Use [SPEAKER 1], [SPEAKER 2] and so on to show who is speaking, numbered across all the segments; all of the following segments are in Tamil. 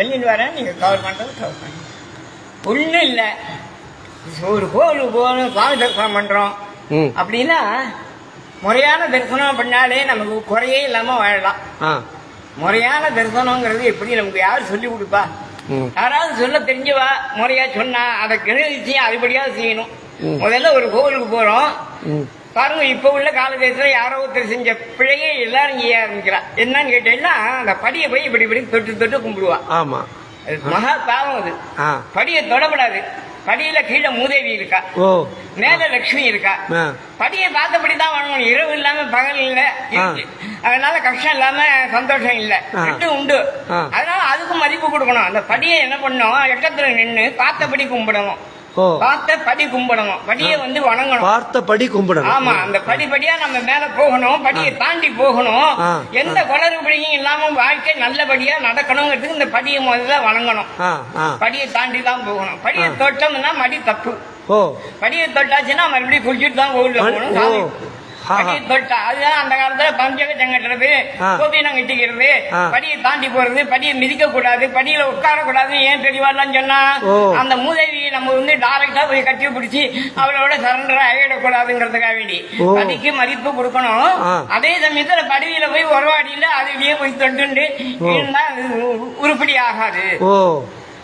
[SPEAKER 1] சொல்லிட்டு வரேன் நீங்கள் கவர் பண்ணுறது கவர் பண்ணுங்க. ஒன்றும் இல்லை. ஒரு கோவிலுக்கு போகணும் சுவாமி தரிசனம் பண்ணுறோம் அப்படின்னா முறையான தரிசனம் பண்ணாலே நமக்கு குறையே இல்லாமல் வாழலாம். முறையான தரிசனங்கிறது எப்படி நமக்கு யார் சொல்லி கொடுப்பா?
[SPEAKER 2] ம்.
[SPEAKER 1] யாராவது சொல்ல தெரிஞ்சவா? முறையா சொன்னா அதை கிரகிச்சு அதுபடியா செய்யணும். முதல்ல ஒரு கோவிலுக்கு போறோம்.
[SPEAKER 2] ம்.
[SPEAKER 1] பாருங்க இப்ப உள்ள காலகட்டத்தில் யாரோ ஒருத்தர் செஞ்ச பிழையே எல்லாரும் செய்ய ஆரம்பிக்கிறா. என்னன்னு கேட்டீங்கன்னா அந்த படியை போய் இப்படி இப்படி தொட்டு தொட்டு கும்பிடுவா. அது மகா பாவம் அது. படியை தொடப்படாது. படியில கீழே மூதேவி இருக்கா.
[SPEAKER 2] ஓ.
[SPEAKER 1] மேல லட்சுமி இருக்கா. படியை பார்த்தபடி தான் வரணும் இரவு இல்லாம பகல் இல்ல. அதனால கஷ்டம் இல்லாம சந்தோஷம் இல்ல.
[SPEAKER 2] ஆ.
[SPEAKER 1] ரெண்டும் உண்டு. அதனால அதுக்கு மதிப்பு கொடுக்கணும். அந்த படியை என்ன பண்ணணும் எக்கத்துல நின்னு பார்த்தபடி கும்பிடணும்.
[SPEAKER 2] ஓ.
[SPEAKER 1] பார்த்த படி கும்பிடணும். படியை வந்து வணங்கணும்.
[SPEAKER 2] பார்த்தபடி கும்பிடணும்.
[SPEAKER 1] ஆமா அந்த படிப்படியா நம்ம மேல போகணும் படியை தாண்டி போகணும். எந்த குளறுபடியும் இல்லாம வாழ்க்கை நல்லபடியா நடக்கணுங்கிறதுக்கு இந்த படியை முதல்ல வணங்கணும். படியை தாண்டி தான் போகணும். படியை தொட்டோம்னா மடி தப்பு.
[SPEAKER 2] ஓ.
[SPEAKER 1] படியை தொட்டாச்சுன்னா மறுபடியும் குளிச்சுட்டு தான் கோவில்ல
[SPEAKER 2] மண்-
[SPEAKER 1] போகணும். தொட்டா அதுதான் அந்த காலத்துல பஞ்சகச்சம் கட்டுறது. கோபினம் கட்டிக்கிறது. படியை தாண்டி போறது படியை மிதிக்க கூடாது படியில உட்கார கூடாதுன்னு ஏன் தெளிவாலாம் சொன்னா. அந்த மூதேவியை நம்ம வந்து டைரக்டா போய் கட்டி பிடிச்சி அவளோட சரண்டர் ஆகிடக்கூடாதுங்கிறதுக்காக வேண்டி. படிக்கு மதிப்பு கொடுக்கணும். அதே சமயத்துல படியில போய் உறவாடியில அதுலயே போய் தொட்டுண்டு. இருந்தா உருப்படி ஆகாது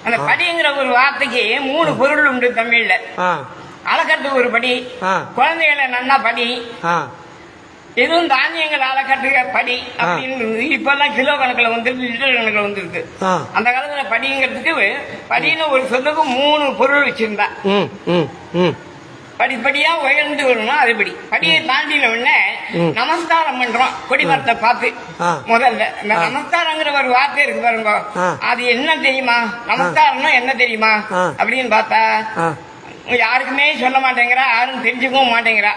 [SPEAKER 1] அந்த படிங்கிற ஒரு வார்த்தைக்கு மூணு பொருள் உண்டு தமிழ்ல
[SPEAKER 2] ஆ.
[SPEAKER 1] அளக்கட்டுக்கு ஒரு படி. குழந்தைகளை நன்னா படி எதுவும் தானியங்கள் அளக்கட்டுக்க படி அப்படின்னு இப்பெல்லாம் கிலோ கணக்குல வந்துருக்கு லிட்டர் கணக்குல வந்துருக்கு. அந்த காலத்துல படிங்கிறதுக்கு படின்னு ஒரு சொல்லுக்கு மூணு பொருள் வச்சிருந்தா. படிப்படியா உயர்ந்து வரணும் அது படி படியை தாண்டின உடனே. நமஸ்காரம் பண்றோம் கொடிமரத்தை பார்த்து. முதல்ல இந்த நமஸ்காரங்கிற ஒரு வார்த்தை இருக்கு பாருங்க. அது என்ன தெரியுமா? நமஸ்காரம்னா என்ன தெரியுமா. அப்படின்னு பார்த்தா யாருக்குமே சொல்ல மாட்டேங்கிறா யாரும் தெரிஞ்சுக்கவும் மாட்டேங்கிறா.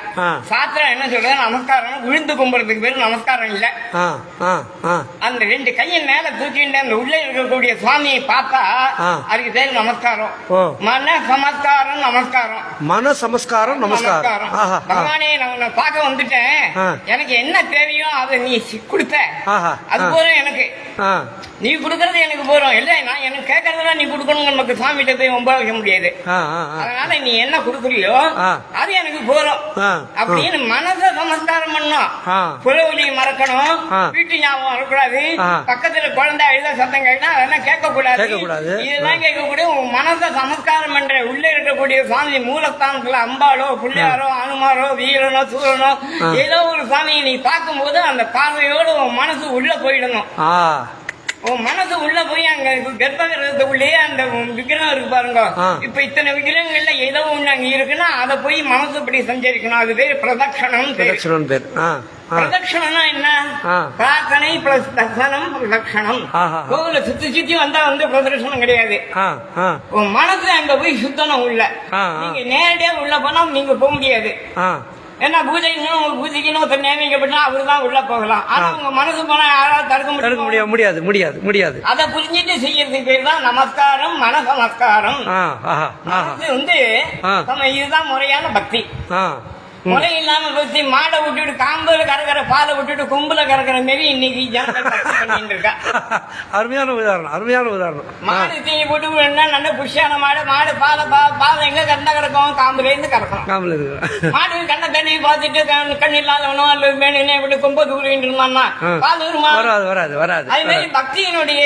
[SPEAKER 1] சாத்திரம் என்ன சொல்றது? நமஸ்காரம். விழுந்து கும்பிடுறதுக்கு பேரு நமஸ்காரம் இல்ல. அந்த ரெண்டு கையை மேல தூக்கிட்டு அந்த உள்ளே இருக்கக்கூடிய சுவாமியை பார்த்தா. அதுக்கு பேரு நமஸ்காரம். மன சமஸ்காரம் நமஸ்காரம்.
[SPEAKER 2] மன சமஸ்காரம் நமஸ்காரம்.
[SPEAKER 1] பகவானே நான் பார்க்க வந்துட்டேன். எனக்கு என்ன தேவையோ அதை நீ கொடுத்த அது. போதும் எனக்கு. நீ கொடுக்கறது எனக்கு போறோம் இல்ல நான் எனக்கு கேட்கறதெல்லாம் நீ கொடுக்கணும் நமக்கு சாமிகிட்ட போய் ரொம்ப வைக்க முடியாது. அதனால நீ என்ன கொடுக்குறியோ. அது எனக்கு போறோம்
[SPEAKER 2] ஆ.
[SPEAKER 1] அப்படின்னு மனச சமஸ்காரம் பண்ணணும்
[SPEAKER 2] ஆ.
[SPEAKER 1] புலவலியை மறக்கணும். வீட்டு ஞாபகம் வரக்கூடாது. பக்கத்துல குழந்தை அழுத சத்தம் கேட்டா அதெல்லாம் கேட்க கூடாது. இதெல்லாம் கேட்கக்கூடிய உன் மனச சமஸ்காரம் பண்ற உள்ள இருக்கக்கூடிய சுவாமி மூலஸ்தானத்துல அம்பாளோ பிள்ளையாரோ அனுமாரோ வீரனோ சூரனோ. ஏதோ ஒரு சாமியை நீ பார்க்கும்போது அந்த பார்வையோடு உன் மனசு உள்ள போயிடணும் உன் மனசு உள்ள போய் அங்க கர்ப்பகிரகத்துக்குள்ளேயே அந்த விக்கிரகம் இருக்கு பாருங்க. இப்ப இத்தனை விக்கிரகங்கள்ல ஏதோ ஒண்ணு அங்க இருக்குன்னா அதை போய் மனசு இப்படி சஞ்சரிக்கணும். அது பேர் பிரதட்சணம் பேரு.
[SPEAKER 2] பிரதட்சணம் பேர்.
[SPEAKER 1] பிரதட்சணம்னா என்ன. பிரார்த்தனை பிளஸ் தர்சனம் பிரதட்சணம். கோவில சுத்தி சுத்தி வந்தா வந்து பிரதட்சணம் கிடையாது. உன் மனசு அங்க போய் சுத்தணும் உள்ள. நீங்க நேரடியா உள்ள போனா நீங்க போக முடியாது. ஏன்னா பூஜைக்குன்னு உங்க பூஜைக்குன்னு ஒருத்தர் நியமிக்கப்பட்டா அவரு தான் உள்ள போகலாம். ஆனா. உங்க மனசு போனா யாராவது தடுக்க
[SPEAKER 2] தடுக்க
[SPEAKER 1] முடியும்
[SPEAKER 2] முடியாது முடியாது முடியாது முடியாது.
[SPEAKER 1] அதை புரிஞ்சிட்டு செய்யறதுக்கு தான் நமஸ்காரம் மன நமஸ்காரம் வந்து. நம்ம இதுதான் முறையான பக்தி. முறை இல்லாம பக்தி மாடை விட்டுட்டு காம்புல கறக்கிற பாலை விட்டுட்டு கொம்புல கறக்கிற மாரி இன்னைக்கு ஜனங்கள் இருக்கா.
[SPEAKER 2] அருமையான உதாரணம் அருமையான உதாரணம்.
[SPEAKER 1] மாடு தீனி போட்டு நல்ல புஷ்ஷான மாடு மாடு பாலை பா பாலை எங்க கண்ட கறக்கும் காம்புல
[SPEAKER 2] இருக்கு
[SPEAKER 1] மாடு கண்ண தண்ணி பார்த்துட்டு கண் இல்லாதவனோ அல்லது மேலே விட்டு கொம்ப தூரிட்டு இருந்தான்னா. பால் வருமா
[SPEAKER 2] வராது வராது வராது.
[SPEAKER 1] அது மாதிரி பக்தியினுடைய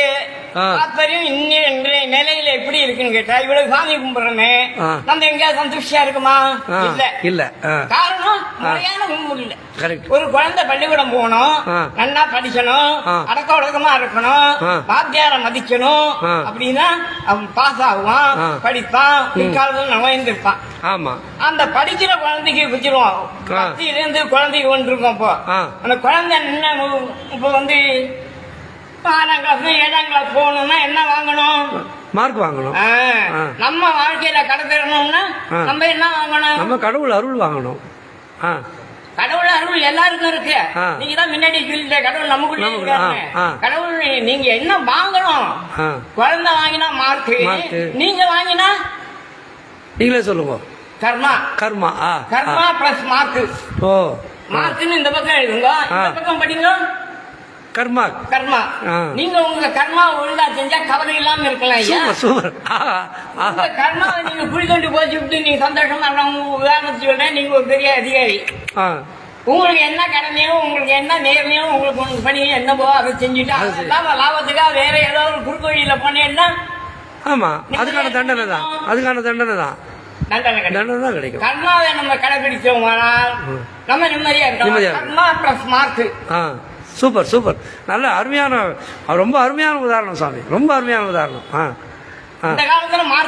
[SPEAKER 2] ஆ.
[SPEAKER 1] தாத்பரியம் இன்னும் இன்றைய நிலையில எப்படி இருக்குன்னு கேட்டா இவ்வளவு சாமி கும்பிடுறோமே. நம்ம எங்கேயாவது சந்துஷ்டியா இருக்குமா இல்ல
[SPEAKER 2] இல்ல
[SPEAKER 1] காரணம் முறையான கும்பிடு இல்ல
[SPEAKER 2] கரெக்ட்
[SPEAKER 1] ஒரு குழந்தை பள்ளிக்கூடம் போகணும். நல்லா படிக்கணும். அடக்க ஒடுக்கமா இருக்கணும். வாத்தியார மதிக்கணும். அப்படின்னா அவன் பாஸ் ஆகுவான். படிப்பான் பிற்காலத்துல நுழைந்திருப்பான்
[SPEAKER 2] ஆமா
[SPEAKER 1] அந்த படிக்கிற குழந்தைக்கு வச்சிருவோம். பத்தியில இருந்து குழந்தைக்கு ஒன்று இருக்கும் அப்போ. அந்த குழந்தை என்ன இப்போ வந்து ஆறாம் கிளாஸ் ஏழாம் கிளாஸ் போகணும்னா என்ன வாங்கணும்?
[SPEAKER 2] மார்க் வாங்கணும்.
[SPEAKER 1] நம்ம வாழ்க்கையில கடத்தணும்னா
[SPEAKER 2] ஆ.
[SPEAKER 1] நம்ம என்ன வாங்கணும்?
[SPEAKER 2] நம்ம கடவுள் அருள் வாங்கணும்.
[SPEAKER 1] கடவுள் அருள் எல்லாருக்கும் இருக்கு. நீங்க தான் முன்னாடி சொல்லிட்ட கடவுள் நமக்குள்ளே
[SPEAKER 2] நமக்கு-
[SPEAKER 1] இருக்காரு. கடவுள் நீங்க என்ன வாங்கணும்? குழந்தை வாங்கினா மார்க். நீங்க வாங்கினா
[SPEAKER 2] நீங்களே சொல்லுங்க.
[SPEAKER 1] கர்மா.
[SPEAKER 2] கர்மா
[SPEAKER 1] கர்மா பிளஸ் மார்க்
[SPEAKER 2] ஓ
[SPEAKER 1] மார்க்னு இந்த பக்கம் எழுதுங்க. இந்த பக்கம் படிங்க.
[SPEAKER 2] கர்மா.
[SPEAKER 1] கர்மா. நீங்க உங்க கர்மா ஒழுங்கா செஞ்சா கவலை இல்லாம இருக்கலாம் ஐயா.
[SPEAKER 2] Super super.
[SPEAKER 1] கர்மாவை நீங்க குழி கொண்டு போச்சு விட்டு நீங்க சந்தோஷமா உங்க உதாரணத்துக்கு சொல்றேன் நீங்க ஒரு பெரிய அதிகாரி. உங்களுக்கு என்ன கடமையோ உங்களுக்கு என்ன நேர்மையோ உங்களுக்கு உங்களுக்கு பணி என்னவோ அதை செஞ்சுட்டு. லாப லாபத்துக்காக வேற ஏதோ ஒரு குறுக்கு வழியில போனேன்னா
[SPEAKER 2] ஆமா. அதுக்கான தண்டனை தான். அதுக்கான தண்டனை தான்.
[SPEAKER 1] தண்டனை கிடைக்கும். கர்மாவை நம்ம கடைபிடிச்சோமானால் நம்ம நிம்மதியா இருக்கோம். கர்மா பிளஸ் மார்க்
[SPEAKER 2] ஆ. Super super. நல்ல அருமையான ரொம்ப அருமையான உதாரணம் சாமி. ரொம்ப அருமையான உதாரணம். ஆ ஆ.